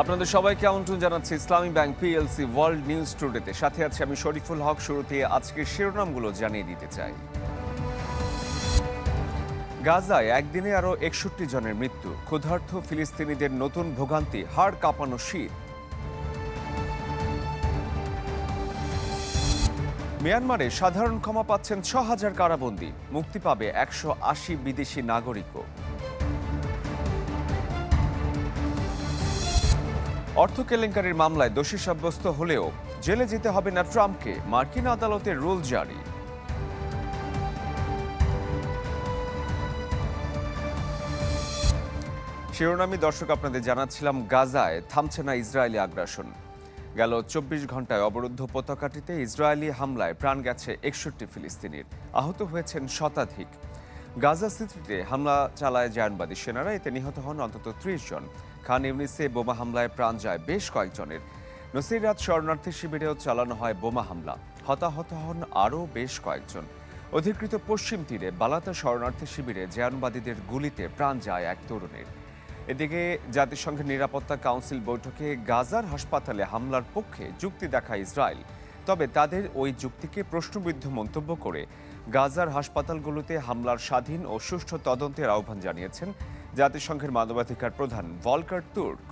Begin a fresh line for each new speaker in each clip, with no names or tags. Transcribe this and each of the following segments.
আপনাদের সবাইকে আমন্ত্রণ জানাচ্ছি Islami bank PLC world news টুডেতে সাথে আছি আমি শরীফুল হক, শুরুতে আজকের শিরোনামগুলো জানিয়ে দিতে চাই। গাজায় একদিনে আরও একষট্টি জনের মৃত্যু, ক্ষুধার্ত ফিলিস্তিনিদের নতুন ভোগান্তি, হাড় কাঁপানো শীত মিয়ানমারে সাধারণ ক্ষমা পাচ্ছেন ছ হাজার কারাবন্দী, মুক্তি পাবে একশো আশি বিদেশি নাগরিকও। অর্থ কেলেঙ্কারির মামলায় দোষী সাব্যস্ত হলেও জেলে যেতে হবে না ট্রাম্পকে, মার্কিন আদালতের রুল জারি। শিরোনামী দর্শক আপনাদের জানাচ্ছিলাম, গাজায় থামছে না ইসরায়েলি আগ্রাসন। গেল চব্বিশ ঘন্টায় অবরুদ্ধ পতাকাটিতে ইসরায়েলি হামলায় প্রাণ গেছে একষট্টি ফিলিস্তিনির। আহত হয়েছেন শতাধিক। গাজা সিটিতে হামলা চালায় জায়নবাদী সেনারা, এতে নিহত হন অন্তত ত্রিশ জন। খান ইউনিসে বোমা হামলায় প্রাণ যায় বেশ কয়েকজনের। নসিরাত শরণার্থী শিবিরেও চালানো হয় বোমা হামলা। হতাহত হন আরও বেশ কয়েকজন। অধিকৃত পশ্চিম তীরে বালাতা শরণার্থী শিবিরে জায়নবাদীদের গুলিতে প্রাণ যায় এক তরুণের। এদিকে জাতিসংঘের নিরাপত্তা কাউন্সিল বৈঠকে গাজার হাসপাতালে হামলার পক্ষে যুক্তি দেখায় ইসরায়েল। তবে তাদের ওই যুক্তিকে প্রশ্নবিদ্ধ মন্তব্য করে গাজার হাসপাতালগুলোতে হামলার স্বাধীন ও সুষ্ঠু তদন্তের আহ্বান জানিয়েছেন জাতিসংঘের মানবাধিকার প্রধান ভলকার তুর্ক।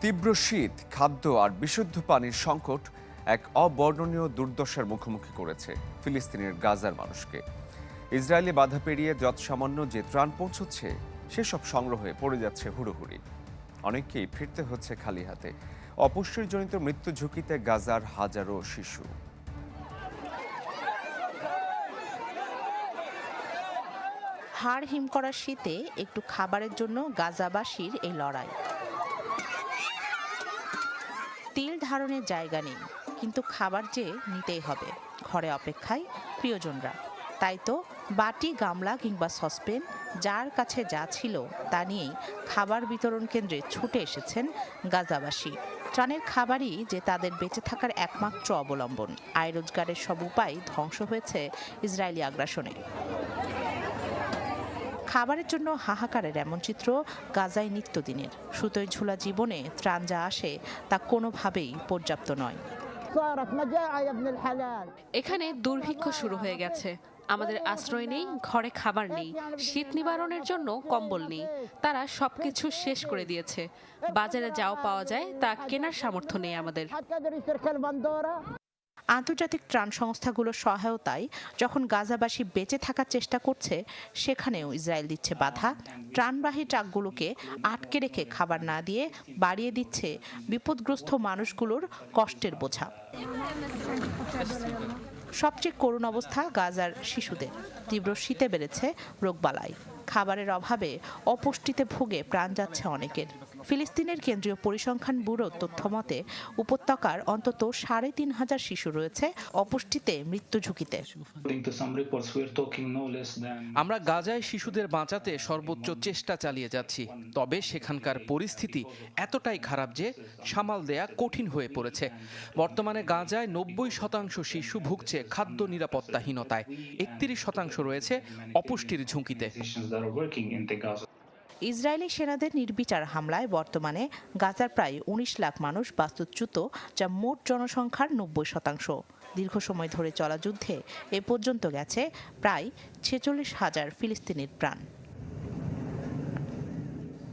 তীব্র শীত, খাদ্য আর বিশুদ্ধ পানির সংকট এক অবর্ণনীয় দুর্দশার মুখোমুখি করেছে ফিলিস্তিনের গাজার মানুষকে। ইসরায়েলি বাধা পেরিয়ে যৎসামান্য যে ত্রাণ পৌঁছচ্ছে, সেসব সংগ্রহে পড়ে যাচ্ছে হুড়োহুড়ি। অনেককেই ফিরতে হচ্ছে খালি হাতে। অপুষ্টিজনিত মৃত্যু ঝুঁকিতে গাজার হাজারো শিশু।
হাড় হিম করা শীতে একটু খাবারের জন্য গাজাবাসীর এই লড়াই। তিল ধারণের জায়গা নেই, কিন্তু খাবার যে নিতেই হবে, ঘরে অপেক্ষায় প্রিয়জনরা। তাই তো বাটি, গামলা কিংবা সসপেন যার কাছে যা ছিল তা নিয়েই খাবার বিতরণ কেন্দ্রে ছুটে এসেছেন গাজাবাসী। ত্রাণের খাবারই যে তাদের বেঁচে থাকার একমাত্র অবলম্বন। আয় রোজগারের সব উপায় ধ্বংস হয়েছে ইসরায়েলি আগ্রাসনে। খাবারের জন্য হাহাকারের এমন চিত্র গাজায় নিত্যদিনের। সুতোয় ঝুলা জীবনে ত্রাণ যা আসে তা কোনোভাবেই পর্যাপ্ত নয়।
এখানে দুর্ভিক্ষ শুরু হয়ে গেছে। আমাদের আশ্রয় নেই ঘরে খাবার নেই শীত নিবারণের জন্য কম্বল নেই। তারা সবকিছু শেষ করে দিয়েছে। বাজারে যাও পাওয়া যায় তা কেনার সামর্থ্য নেই আমাদের।
আন্তর্জাতিক ত্রাণ সংস্থাগুলোর সহায়তায় যখন গাজাবাসী বেঁচে থাকার চেষ্টা করছে, সেখানেও ইসরায়েল দিচ্ছে বাধা। ত্রাণবাহী ট্রাকগুলোকে আটকে রেখে খাবার না দিয়ে বাড়িয়ে দিচ্ছে বিপদগ্রস্ত মানুষগুলোর কষ্টের বোঝা। সবচেয়ে করুণ অবস্থা গাজার শিশুদের। তীব্র শীতে বেড়েছে রোগবালাই। খাবারের অভাবে অপুষ্টিতে ভুগে প্রাণ যাচ্ছে অনেকের। ফিলিস্তিনের কেন্দ্রীয় পরিসংখ্যান ব্যুরোর তথ্য মতে উপত্যকার অন্তত সাড়ে তিন হাজার শিশু রয়েছে অপুষ্টিতে মৃত্যু ঝুঁকিতে।
আমরা গাজায় শিশুদের বাঁচাতে সর্বোচ্চ চেষ্টা চালিয়ে যাচ্ছি তবে সেখানকার পরিস্থিতি এতটাই খারাপ যে সামাল দেয়া কঠিন হয়ে পড়েছে। বর্তমানে গাজায় নব্বই শতাংশ শিশু ভুগছে খাদ্য নিরাপত্তাহীনতায় একত্রিশ শতাংশ রয়েছে অপুষ্টির ঝুঁকিতে।
ইসরায়েলি সেনাদের নির্বিচার হামলায় বর্তমানে গাজার প্রায় উনিশ লাখ মানুষ বাস্তুচ্যুত, যা মোট জনসংখ্যার নব্বই শতাংশ। দীর্ঘ সময় ধরে চলা যুদ্ধে এ পর্যন্ত গেছে প্রায় ছেচল্লিশ হাজার ফিলিস্তিনির প্রাণ।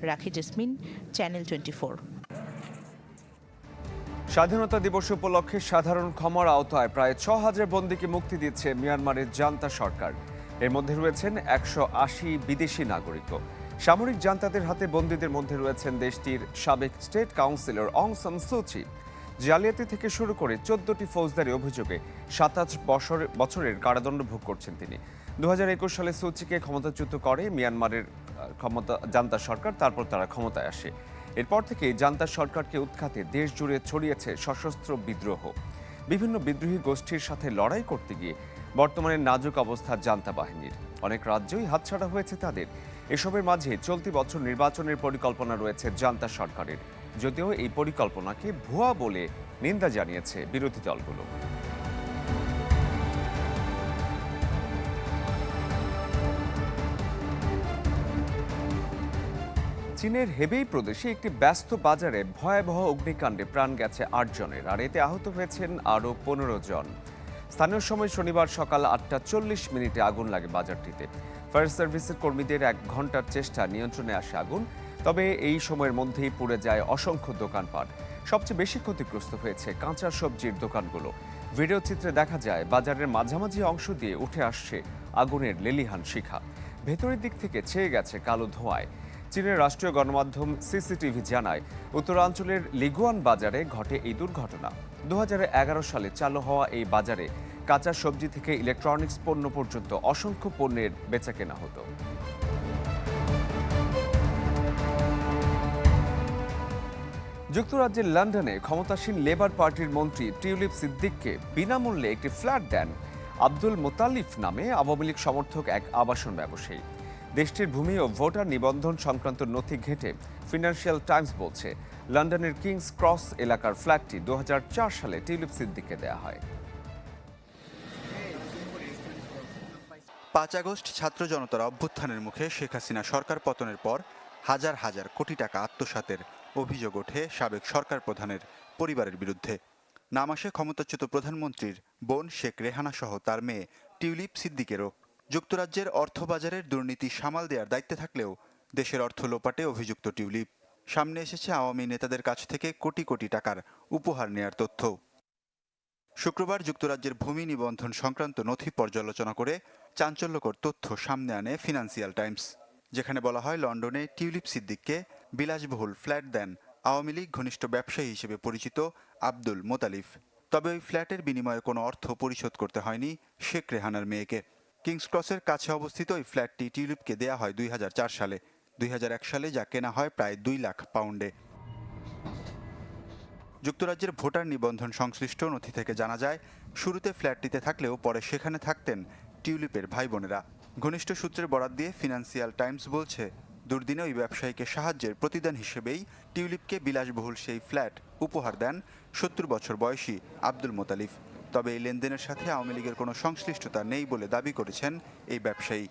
রাখি জেসমিন, চ্যানেল টোয়েন্টি
স্বাধীনতা দিবস উপলক্ষে সাধারণ ক্ষমার আওতায় প্রায় ছ হাজার বন্দীকে মুক্তি দিচ্ছে মিয়ানমারের জান্তা সরকার। এর মধ্যে রয়েছেন একশো আশি বিদেশি নাগরিকও। সামরিক জান্তাদের হাতে বন্দীদের মধ্যে রয়েছেন দেশটির সাবেক স্টেট কাউন্সিলর অং সান সুচি জালিয়াতি থেকে শুরু করে চোদ্দটি ফৌজদারি অভিযোগে সাতাশ বছর, বছরের কারাদণ্ড ভোগ করছেন তিনি। দু সালে সুচিকে ক্ষমতাচ্যুত করে, মিয়ানমারের ক্ষমতা, জান্তা সরকার, তারপর তারা ক্ষমতায় আসে। এরপর থেকে জান্তা সরকারকে উৎখাতে দেশ জুড়ে ছড়িয়েছে সশস্ত্র বিদ্রোহ। বিভিন্ন বিদ্রোহী গোষ্ঠীর সাথে লড়াই করতে গিয়ে বর্তমানে নাজুক অবস্থা জান্তা বাহিনীর। অনেক রাজ্যই হাতছাড়া হয়েছে তাদের। এসবের মাঝে চলতি বছর নির্বাচনের পরিকল্পনা রয়েছে জান্তা সরকারের। যদিও এই পরিকল্পনাকে ভুয়া বলে নিন্দা জানিয়েছে বিরোধী দলগুলো। চীনের হেবেই প্রদেশে একটি ব্যস্ত বাজারে ভয়াবহ অগ্নিকাণ্ডে প্রাণ গেছে আট জনের, আর এতে আহত হয়েছেন আরও পনেরো জন। স্থানীয় সময় শনিবার সকাল আটটা চল্লিশ মিনিটে আগুন লাগে বাজারটিতে। ফায়ার সার্ভিসের কর্মীদের এক ঘণ্টার চেষ্টা নিয়ন্ত্রণে আসে আগুন, তবে এই সময়ের মধ্যেই পুড়ে যায় অসংখ্য দোকানপাট। সবচেয়ে বেশি ক্ষতিগ্রস্ত হয়েছে কাঁচা সবজির দোকানগুলো। ভিডিও চিত্রে দেখা যায়, বাজারের মাঝামাঝি অংশ দিয়ে উঠে আসছে আগুনের লেলিহান শিখা। ভেতরের দিক থেকে ছেয়ে গেছে কালো ধোঁয়ায়। চীনের রাষ্ট্রীয় গণমাধ্যম সিসিটিভি জানায়, উত্তরাঞ্চলের লিগুয়ান বাজারে ঘটে এই দুর্ঘটনা। দু হাজার এগারো সালে চালু হওয়া এই বাজারে কাঁচা সবজি থেকে ইলেকট্রনিক্স পণ্য পর্যন্ত অসংখ্য পণ্যের বেচা কেনা হতো। যুক্তরাজ্যের লন্ডনে ক্ষমতাসীন লেবার পার্টির মন্ত্রী টিউলিপ সিদ্দিককে বিনামূল্যে একটি ফ্ল্যাট দেন আব্দুল মোতালিফ নামে আওয়ামী লীগ সমর্থক এক আবাসন ব্যবসায়ী। দেশটির ভূমি ও ভোটার নিবন্ধন সংক্রান্ত নথি ঘেঁটে ফিনান্সিয়াল টাইমস বলছে, লন্ডনের কিংস ক্রস এলাকার ফ্ল্যাটটি দু হাজার চার সালে টিউলিপ সিদ্দিককে দেয়া হয়।
পাঁচ আগস্ট ছাত্র জনতার অভ্যুত্থানের মুখে শেখ হাসিনা সরকার পতনের পর হাজার হাজার কোটি টাকা আত্মসাতের অভিযোগ ওঠে সাবেক সরকার প্রধানের পরিবারের বিরুদ্ধে। নাম আসে ক্ষমতাচ্যুত প্রধানমন্ত্রীর বোন শেখ রেহানা সহ তার মেয়ে টিউলিপ সিদ্দিকেরও। যুক্তরাজ্যের অর্থবাজারের দুর্নীতি সামাল দেওয়ার দায়িত্বে থাকলেও দেশের অর্থ লোপাটে অভিযুক্ত টিউলিপ। সামনে এসেছে আওয়ামী নেতাদের কাছ থেকে কোটি কোটি টাকার উপহার নেয়ার তথ্য। শুক্রবার যুক্তরাজ্যের ভূমি নিবন্ধন সংক্রান্ত নথি পর্যালোচনা করে চাঞ্চল্যকর তথ্য সামনে আনে ফিনান্সিয়াল টাইমস, যেখানে বলা হয় লন্ডনে টিউলিপ সিদ্দিককে বিলাসবহুল ফ্ল্যাট দেন আওয়ামী লীগ ঘনিষ্ঠ ব্যবসায়ী হিসেবে পরিচিত আব্দুল মোতালিফ। তবে ওই ফ্ল্যাটের বিনিময়ে কোনো অর্থ পরিশোধ করতে হয়নি শেখ রেহানার মেয়েকে। কিংস ক্রসের কাছে অবস্থিত ওই ফ্ল্যাটটি টিউলিপকে দেয়া হয় দুই হাজার চার সালে। দুই হাজার এক সালে যা কেনা হয় প্রায় দুই লাখ পাউন্ডে। যুক্তরাজ্যের ভোটার নিবন্ধন সংশ্লিষ্ট নথি থেকে জানা যায়, শুরুতে ফ্ল্যাটটিতে থাকলেও পরে সেখানে থাকতেন টিউলিপের ভাই বোনেরা ঘনিষ্ঠ সূত্রের বরাত দিয়ে ফিনান্সিয়াল টাইমস বলছে, দুর্দিনে ওই ব্যবসায়ীকে সাহায্যের প্রতিদান হিসেবেই টিউলিপকে বিলাসবহুল সেই ফ্ল্যাট উপহার দেন সত্তর বছর বয়সী আব্দুল মোতালিফ। তবে এই লেনদেনের সাথে আওয়ামী লীগের কোনো সংশ্লিষ্টতা নেই বলে দাবি করেছেন এই ব্যবসায়ী।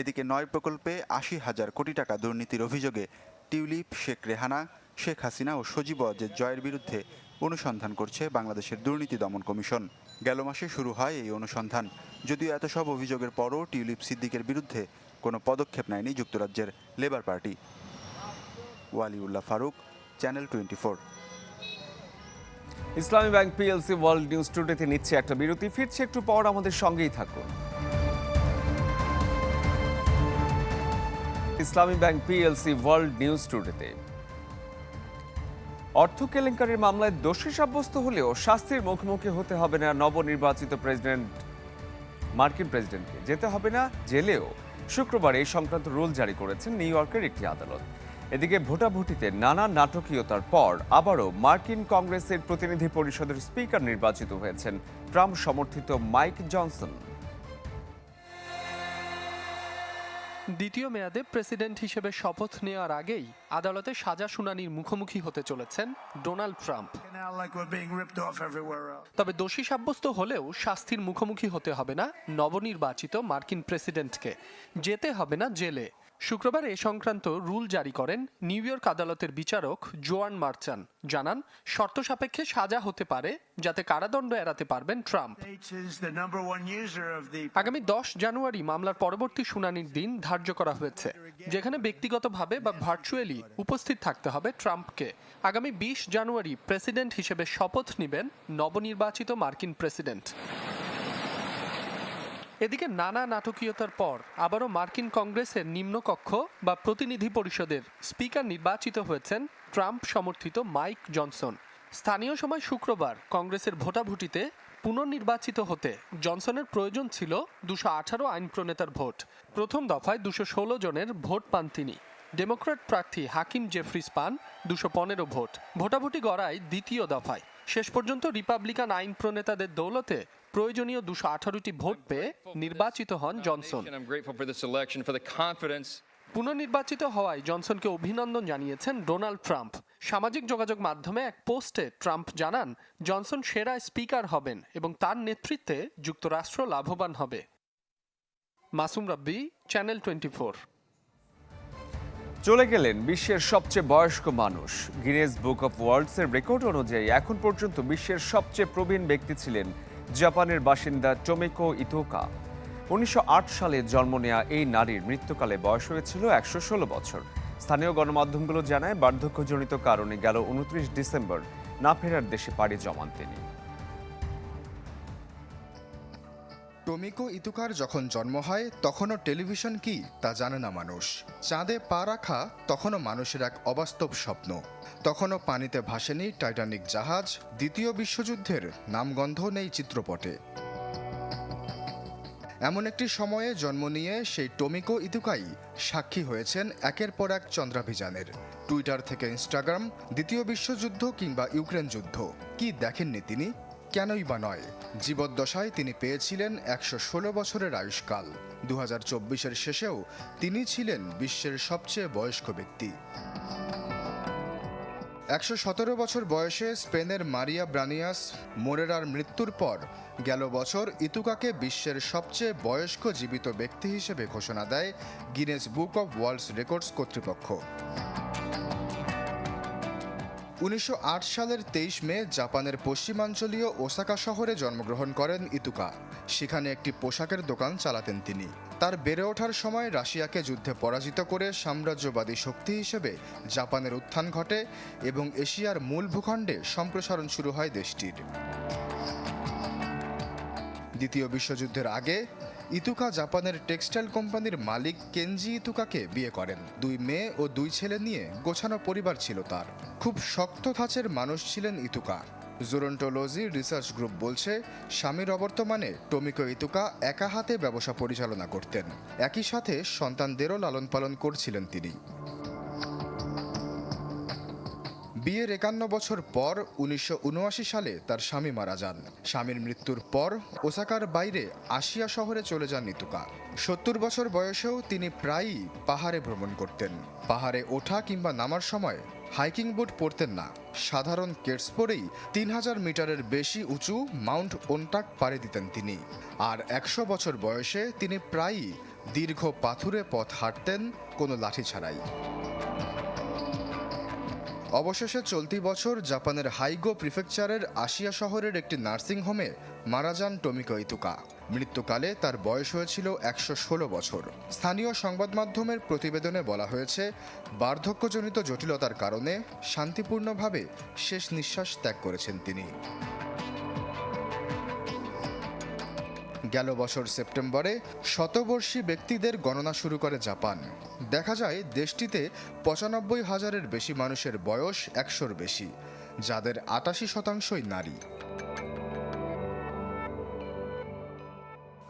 এদিকে নয় প্রকল্পে আশি হাজার কোটি টাকা দুর্নীতির অভিযোগে টিউলিপ, শেখ রেহানা, শেখ হাসিনা ও সজীব ওয়াজেদ জয়ের বিরুদ্ধে অনুসন্ধান করছে বাংলাদেশের দুর্নীতি দমন কমিশন। গেল মাসে শুরু হয় এই অনুসন্ধান। যদিও এত সব অভিযোগের পরও টিউলিপ সিদ্দিকের বিরুদ্ধে কোনো পদক্ষেপ নেয়নি যুক্তরাজ্যের Labour party. Waliullah Faruk, channel twenty
Islami bank PLC world news টুডেতে নিচ্ছে একটা বিরতি। ফিরছে একটু পর আমাদের সঙ্গেই থাকুন। Islami bank PLC world news টুডেতে। অর্থ কেলেঙ্কারির মামলায় দোষী সাব্যস্ত হলেও শাস্তির মুখোমুখি হতে হবে না নবনির্বাচিত প্রেসিডেন্ট, মার্কিন প্রেসিডেন্টকে। যেতে হবে না, জেলেও। শুক্রবার এই সংক্রান্ত রুল জারি করেছেন নিউ ইয়র্কের একটি আদালত। এদিকে ভোটাভুটিতে নানা নাটকীয়তার পর আবারও মার্কিন কংগ্রেসের প্রতিনিধি পরিষদের স্পিকার নির্বাচিত হয়েছেন ট্রাম্প সমর্থিত মাইক জনসন।
দ্বিতীয় মেয়াদে প্রেসিডেন্ট হিসেবে শপথ নেওয়ার আগেই আদালতে সাজা শুনানির মুখোমুখি হতে চলেছেন ডোনাল্ড ট্রাম্প. তবে দোষী সাব্যস্ত হলেও শাস্তির মুখোমুখি হতে হবে না নবনির্বাচিত মার্কিন প্রেসিডেন্টকে। যেতে হবে না জেলে। শুক্রবার এ সংক্রান্ত রুল জারি করেন নিউ ইয়র্ক আদালতের বিচারক জোয়ান মার্চান। জানান শর্ত সাপেক্ষে সাজা হতে পারে যাতে কারাদণ্ড এড়াতে পারবেন ট্রাম্প। আগামী দশ জানুয়ারি মামলার পরবর্তী শুনানির দিন ধার্য করা হয়েছে যেখানে ব্যক্তিগতভাবে বা ভার্চুয়ালি উপস্থিত থাকতে হবে ট্রাম্পকে। আগামী বিশ জানুয়ারি প্রেসিডেন্ট হিসেবে শপথ নেবেন নবনির্বাচিত মার্কিন প্রেসিডেন্ট। এদিকে নানা নাটকীয়তার পর আবারও মার্কিন কংগ্রেসের নিম্নকক্ষ বা প্রতিনিধি পরিষদের স্পিকার নির্বাচিত হয়েছেন ট্রাম্প সমর্থিত মাইক জনসন। স্থানীয় সময় শুক্রবার কংগ্রেসের ভোটাভুটিতে পুনর্নির্বাচিত হতে জনসনের প্রয়োজন ছিল দুশো আঠারো আইন প্রণেতার ভোট। প্রথম দফায় দুশো ষোলো জনের ভোট পান তিনি। ডেমোক্র্যাট প্রার্থী হাকিম জেফরিস পান দুশো পনেরো ভোট। ভোটাভুটি গড়ায় দ্বিতীয় দফায়। শেষ পর্যন্ত রিপাবলিকান আইন প্রণেতাদের দৌলতে প্রয়োজনীয় দুশো আঠারোটি ভোট পেয়ে নির্বাচিত হন জনসন। পুনর্নির্বাচিত হওয়ায় জনসনকে অভিনন্দন জানিয়েছেন ডোনাল্ড ট্রাম্প। সামাজিক যোগাযোগ মাধ্যমে এক পোস্টে ট্রাম্প জানান জনসন সেরা স্পিকার হবেন এবং তার নেতৃত্বে যুক্তরাষ্ট্র লাভবান হবে। মাসুম রাব্বি চ্যানেল টোয়েন্টি
চলে গেলেন বিশ্বের সবচেয়ে বয়স্ক মানুষ। গিনেস বুক অফ ওয়ার্ল্ডসের রেকর্ড অনুযায়ী এখন পর্যন্ত বিশ্বের সবচেয়ে প্রবীণ ব্যক্তি ছিলেন জাপানের বাসিন্দা টোমেকো ইতোকা উনিশশো আট সালে জন্ম নেয়া এই নারীর মৃত্যুকালে বয়স হয়েছিল একশো ষোলো বছর। স্থানীয় গণমাধ্যমগুলো জানায় বার্ধক্যজনিত কারণে গেল উনত্রিশ ডিসেম্বর, না ফেরার দেশে পাড়ি জমান তিনি।
টমিকো ইতুকার যখন জন্ম হয়, তখনও টেলিভিশন কি তা জানে না মানুষ। চাঁদে পা রাখা তখনও মানুষের এক অবাস্তব স্বপ্ন। তখনও পানিতে ভাসেনি টাইটানিক জাহাজ, দ্বিতীয় বিশ্বযুদ্ধের নামগন্ধ নেই চিত্রপটে। এমন একটি সময়ে জন্ম নিয়ে সেই টমিকো ইতুকাই সাক্ষী হয়েছেন একের পর এক চন্দ্রাভিযানের। টুইটার থেকে ইনস্টাগ্রাম, দ্বিতীয় বিশ্বযুদ্ধ কিংবা ইউক্রেন যুদ্ধ। কি দেখেননি তিনি? কেনই বা নয়? জীবদ্দশায় তিনি পেয়েছিলেন একশো ষোলো বছরের আয়ুষ্কাল। দু হাজার শেষেও তিনি ছিলেন বিশ্বের সবচেয়ে বয়স্ক ব্যক্তি। একশো সতেরো বছর বয়সে স্পেনের মারিয়া ব্রানিয়াস মোরেরার মৃত্যুর পর গেল বছর ইতুকাকে বিশ্বের সবচেয়ে বয়স্ক জীবিত ব্যক্তি হিসেবে ঘোষণা দেয় Guinness book of worlds records কর্তৃপক্ষ। উনিশশো আট সালের তেইশ মে জাপানের পশ্চিমাঞ্চলীয় ওসাকা শহরে জন্মগ্রহণ করেন ইতুকা। সেখানে একটি পোশাকের দোকান চালাতেন তিনি। তার বেড়ে ওঠার সময় রাশিয়াকে যুদ্ধে পরাজিত করে সাম্রাজ্যবাদী শক্তি হিসেবে জাপানের উত্থান ঘটে এবং এশিয়ার মূল ভূখণ্ডে সম্প্রসারণ শুরু হয় দেশটির। দ্বিতীয় বিশ্বযুদ্ধের আগে ইতুকা জাপানের টেক্সটাইল কোম্পানির মালিক কেনজি ইতুকাকে বিয়ে করেন। দুই মেয়ে ও দুই ছেলে নিয়ে গোছানো পরিবার ছিল তার। খুব শক্ত ধাঁচের মানুষ ছিলেন ইতুকা। জোরন্টোলজি রিসার্চ গ্রুপ বলছে, স্বামীর অবর্তমানে টমিকো ইতুকা একা হাতে ব্যবসা পরিচালনা করতেন। একই সাথে সন্তানদেরও লালন পালন করছিলেন তিনি। বিয়ের একান্ন বছর পর উনিশশো উনআশি সালে তার স্বামী মারা যান। স্বামীর মৃত্যুর পর ওসাকার বাইরে আসিয়া শহরে চলে যান নিতুকা সত্তর বছর বয়সেও তিনি প্রায়ই পাহাড়ে ভ্রমণ করতেন। পাহাড়ে ওঠা কিংবা নামার সময় হাইকিং বুট পরতেন না। সাধারণ কেটস পরেই তিন হাজার মিটারের বেশি উঁচু মাউন্ট ওনটাক পাড়ি দিতেন তিনি। আর একশো বছর বয়সে তিনি প্রায়ই দীর্ঘ পাথুরে পথ হাঁটতেন, কোনো লাঠি ছাড়াই। অবশেষে চলতি বছর জাপানের হাইগো প্রিফেকচারের আশিয়া শহরের একটি নার্সিং হোমে মারা যান টমিকো ইতুকা। মৃত্যুকালে তার বয়স হয়েছিল একশো ষোলো বছর। স্থানীয় সংবাদ মাধ্যমের প্রতিবেদনে বলা হয়েছে, বার্ধক্যজনিত জটিলতার কারণে শান্তিপূর্ণভাবে শেষ নিঃশ্বাস ত্যাগ করেছেন তিনি। গেল বছর সেপ্টেম্বরে শতবর্ষী ব্যক্তিদের গণনা শুরু করে জাপান। দেখা যায়, দেশটিতে পঁচানব্বই হাজারের বেশি মানুষের বয়স একশোর বেশি, যাদের আটাশি শতাংশই নারী।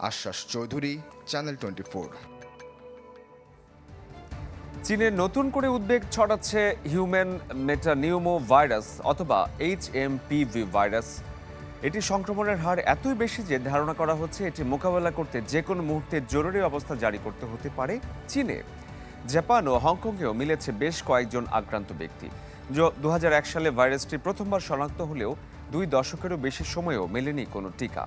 আশ্বাস চৌধুরী, চ্যানেল টোয়েন্টি ফোর।
চীনে নতুন করে উদ্বেগ ছড়াচ্ছে হিউম্যান মেটানিউমো ভাইরাস অথবা এইচ এম ভাইরাস। এটি সংক্রমণের হার এতই বেশি যে ধারণা করা হচ্ছে এটি মোকাবেলা করতে যে কোনো মুহূর্তে জরুরি অবস্থা জারি করতে হতে পারে চীনে। জাপান ও হংকংয়েও মিলেছে বেশ কয়েকজন আক্রান্ত ব্যক্তি। দুহাজার এক সালে ভাইরাসটি প্রথমবার শনাক্ত হলেও দুই দশকেরও বেশি সময়েও মেলেনি কোনো টিকা।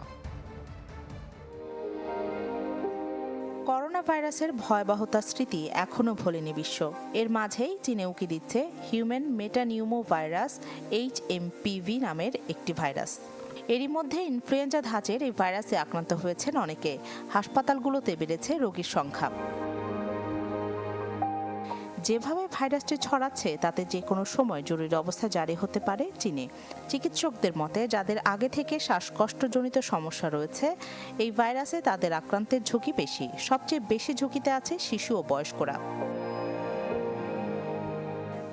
করোনা ভাইরাসের ভয়াবহতার স্মৃতি এখনও ভোলেনি বিশ্ব। এর মাঝেই চীনে উকি দিচ্ছে human metapneumo virus H MPV নামের একটি ভাইরাস। এরই মধ্যে ইনফ্লুয়েঞ্জা ধাঁচের এই ভাইরাসে আক্রান্ত হয়েছেন অনেকে। হাসপাতালগুলোতে বেড়েছে রোগীর সংখ্যা। যেভাবে ভাইরাসটি ছড়াচ্ছে, তাতে যে কোনো সময় জরুরি অবস্থা জারি হতে পারে চীনে। চিকিৎসকদের মতে, যাদের আগে থেকে শ্বাসকষ্টজনিত সমস্যা রয়েছে, এই ভাইরাসে তাদের আক্রান্তের ঝুঁকি বেশি। সবচেয়ে বেশি ঝুঁকিতে আছে শিশু ও বয়স্করা।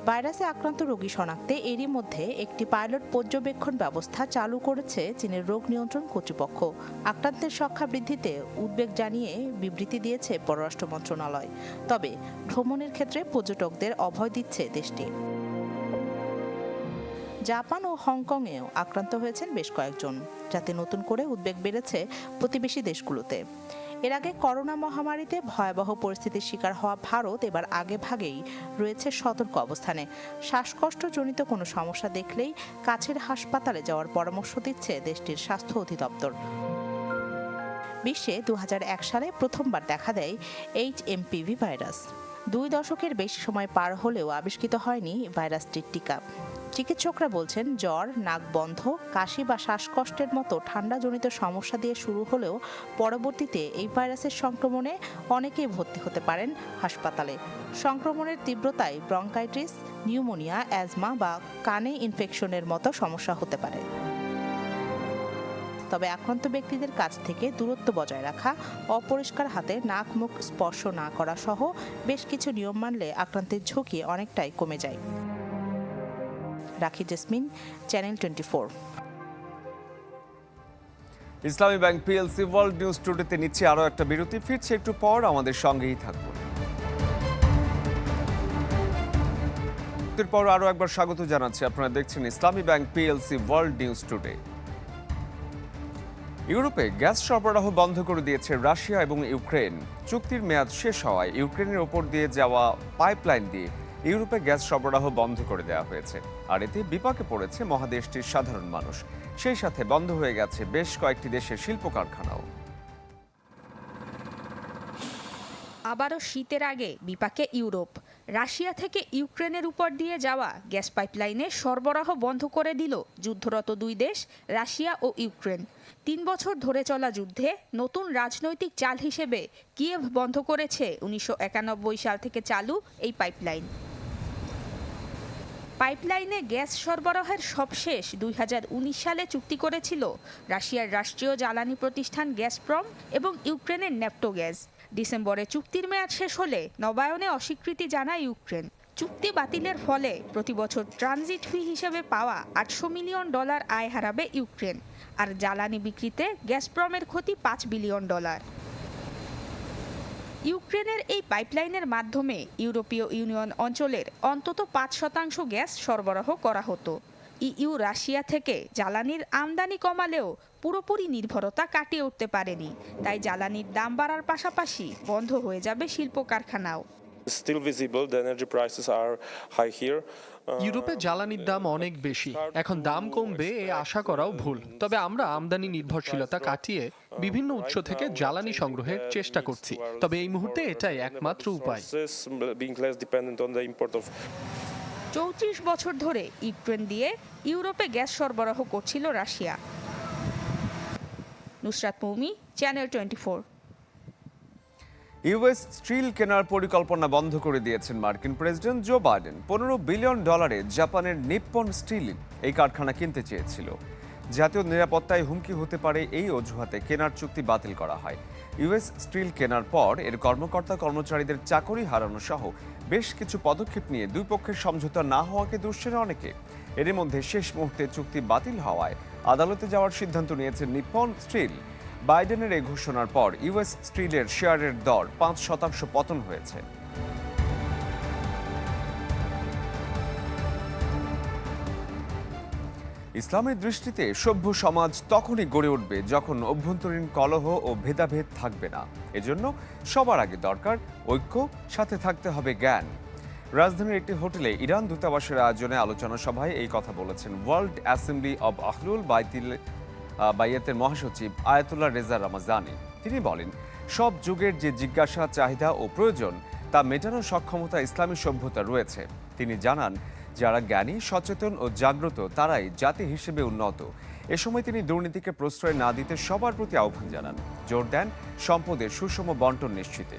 ভাইরাসে আক্রান্ত রোগী শনাক্তে এরই মধ্যে একটি পাইলট পর্যবেক্ষণ ব্যবস্থা চালু করেছে চীনের রোগ নিয়ন্ত্রণ কর্তৃপক্ষ। আক্রান্তের সংখ্যা বৃদ্ধিতে উদ্বেগ জানিয়ে বিবৃতি দিয়েছে পররাষ্ট্র মন্ত্রণালয়। তবে ভ্রমণের ক্ষেত্রে পর্যটকদের অভয় দিচ্ছে দেশটি। জাপান ও হংকংয়েও আক্রান্ত হয়েছেন বেশ কয়েকজন, যাতে নতুন করে উদ্বেগ বেড়েছে প্রতিবেশী দেশগুলোতে। এর আগে করোনা মহামারীতে ভয়াবহ পরিস্থিতির শিকার হওয়া ভারত এবার আগে ভাগেই রয়েছে সতর্ক অবস্থানে। শ্বাসকষ্টজনিত কোনো সমস্যা দেখলেই কাছের হাসপাতালে যাওয়ার পরামর্শ দিচ্ছে দেশটির স্বাস্থ্য অধিদপ্তর। বিশ্বে দু হাজার এক সালে প্রথমবার দেখা দেয় এইচ এমপিভি ভাইরাস। দুই দশকের বেশি সময় পার হলেও আবিষ্কৃত হয়নি ভাইরাসটির টিকা। চিকিৎসকরা বলছেন জ্বর, নাক বন্ধ, কাশি বা শ্বাসকষ্টের মতো ঠান্ডাজনিত সমস্যা দিয়ে শুরু হলেও পরবর্তীতে এই ভাইরাসের সংক্রমণে অনেকেই ভর্তি হতে পারেন হাসপাতালে। সংক্রমণের তীব্রতায় ব্রঙ্কাইটিস, নিউমোনিয়া, অ্যাজমা বা কানে ইনফেকশনের মতো সমস্যা হতে পারে। তবে আক্রান্ত ব্যক্তিদের কাছ থেকে দূরত্ব বজায় রাখা, অপরিষ্কার হাতে নাক মুখ স্পর্শ না করা সহ বেশ কিছু নিয়ম মানলে আক্রান্তের ঝুঁকি অনেকটাই কমে যায়। Rakhi Jesmin, channel twenty four.
Islami bank PLC world news টুডেতে নিচ্ছে আরও একটা বিরতি। ফিরছে একটু পর, আমাদের সঙ্গেই থাকব বিরতির পর আরও একবার স্বাগত জানাচ্ছি। আপনারা দেখছেন Islami bank PLC world news today. ইউরোপে গ্যাস সরবরাহ বন্ধ করে দিয়েছে রাশিয়া এবং ইউক্রেন। চুক্তির মেয়াদ শেষ হওয়ায় ইউক্রেনের ওপর দিয়ে যাওয়া পাইপলাইন দিয়ে ইউরোপে গ্যাস সরবরাহ বন্ধ করে দেওয়া হয়েছে, আর এতে বিপাকে পড়েছে মহাদেশটির সাধারণ মানুষ। সেই সাথে বন্ধ হয়ে গেছে বেশ কয়েকটি দেশের শিল্প কারখানাও
আবারও শীতের আগে বিপাকে ইউরোপ। রাশিয়া থেকে ইউক্রেনের উপর দিয়ে যাওয়া গ্যাস পাইপলাইনে সরবরাহ বন্ধ করে দিল যুদ্ধরত দুই দেশ, রাশিয়া ও ইউক্রেন। তিন বছর ধরে চলা যুদ্ধে নতুন রাজনৈতিক চাল হিসেবে কিয়েভ বন্ধ করেছে উনিশশো একানব্বই সাল থেকে চালু এই পাইপলাইন। পাইপলাইনে গ্যাস সরবরাহের সবশেষ দুই হাজার উনিশ সালে চুক্তি করেছিল রাশিয়ার রাষ্ট্রীয় জ্বালানি প্রতিষ্ঠান গ্যাসপ্রম এবং ইউক্রেনের নেপটো গ্যাস ডিসেম্বরে চুক্তির মেয়াদ শেষ হলে নবায়নে অস্বীকৃতি জানায় ইউক্রেন। চুক্তি বাতিলের ফলে প্রতি বছর ট্রানজিট ফি হিসেবে পাওয়া আটশো মিলিয়ন ডলার আয় হারাবে ইউক্রেন। আর জ্বালানি বিক্রিতে গ্যাসপ্রমের ক্ষতি পাঁচ বিলিয়ন ডলার। ইউক্রেনের এই পাইপলাইনের মাধ্যমে ইউরোপীয় ইউনিয়ন অঞ্চলের অন্তত পাঁচ শতাংশ গ্যাস সরবরাহ করা হতো। ইউ রাশিয়া থেকে জ্বালানির আমদানি কমালেও পুরোপুরি নির্ভরতা কাটিয়ে উঠতে পারেনি। তাই জ্বালানির দাম বাড়ার পাশাপাশি বন্ধ হয়ে যাবে শিল্প কারখানাও
still visible. The energy prices are high here. Uh,
ইউরোপে জ্বালানির দাম অনেক বেশি। এখন দাম কমবে এ আশা করাও ভুল। তবে আমরা আমদানি নির্ভরশীলতা কাটিয়ে বিভিন্ন উৎস থেকে জ্বালানি সংগ্রহের চেষ্টা করছি। তবে এই মুহূর্তে এটাই একমাত্র উপায়।
Sources, being less dependent on the import of
চৌত্রিশ বছর ধরে ইউক্রেন দিয়ে ইউরোপে গ্যাস সরবরাহ করছিল Russia. Nusrat Moumi channel twenty
US steel কেনার পরিকল্পনা বন্ধ করে দিয়েছেন মার্কিন প্রেসিডেন্ট জো বাইডেন। পনেরো বিলিয়ন ডলারে জাপানের নিপ্পন স্টিল এই কারখানা কিনতে চেয়েছিল। জাতীয় নিরাপত্তায় হুমকি হতে পারে এই অজুহাতে কেনার চুক্তি বাতিল করা হয়। ইউএস স্টিল কেনার পর এর কর্মকর্তা কর্মচারীদের চাকরি হারানো সহ বেশ কিছু পদক্ষেপ নিয়ে দুই পক্ষের সমঝোতা না হওয়াকে দুশ্চেন অনেকে। এর মধ্যে শেষ মুহূর্তে চুক্তি বাতিল হওয়ায় আদালতে যাওয়ার সিদ্ধান্ত নিয়েছে নিপ্পন স্টিল। বাইডেনের এই ঘোষণার পর ইউএস স্টিলের শেয়ারের দর পাঁচ শতাংশ পতন হয়েছে। ইসলামের দৃষ্টিতে সভ্য সমাজ তখনই গড়ে উঠবে যখন অভ্যন্তরীণ কলহ ও ভেদাভেদ থাকবে না। এজন্য সবার আগে দরকার ঐক্য, সাথে থাকতে হবে জ্ঞান। রাজধানীর একটি হোটেলে ইরান দূতাবাসের আয়োজনে আলোচনা সভায় এই কথা বলেছেন ওয়ার্ল্ড অ্যাসেম্বলি অব আহলুল বাইতিল বাইয়াতের মহাসচিব আয়াতুল্লাহ রেজা রামাজানি। তিনি বলেন, সব যুগের যে জিজ্ঞাসা, চাহিদা ও প্রয়োজন, তা মেটানোর সক্ষমতা ইসলামী সভ্যতা রয়েছে। তিনি জানান, যারা জ্ঞানী, সচেতন ও জাগ্রত, তারাই জাতি হিসেবে উন্নত। এ সময় তিনি দুর্নীতিকে প্রশ্রয় না দিতে সবার প্রতি আহ্বান জানান। জোর দেন সম্পদের সুষম বন্টন নিশ্চিতে।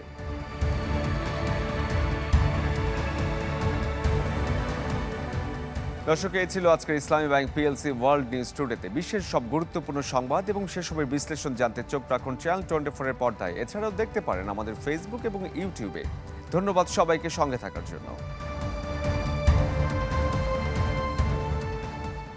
দর্শক, এই ছিল আজকের Islami bank PLC world news টুডেতে বিশ্বের সব গুরুত্বপূর্ণ সংবাদ এবং সেসবের বিশ্লেষণ জানতে চোখ রাখুন চ্যানেল টোয়েন্টি ফোরের পর্দায়। এছাড়াও দেখতে পারেন আমাদের ফেসবুক এবং ইউটিউবে ধন্যবাদ সবাইকে সঙ্গে থাকার জন্য।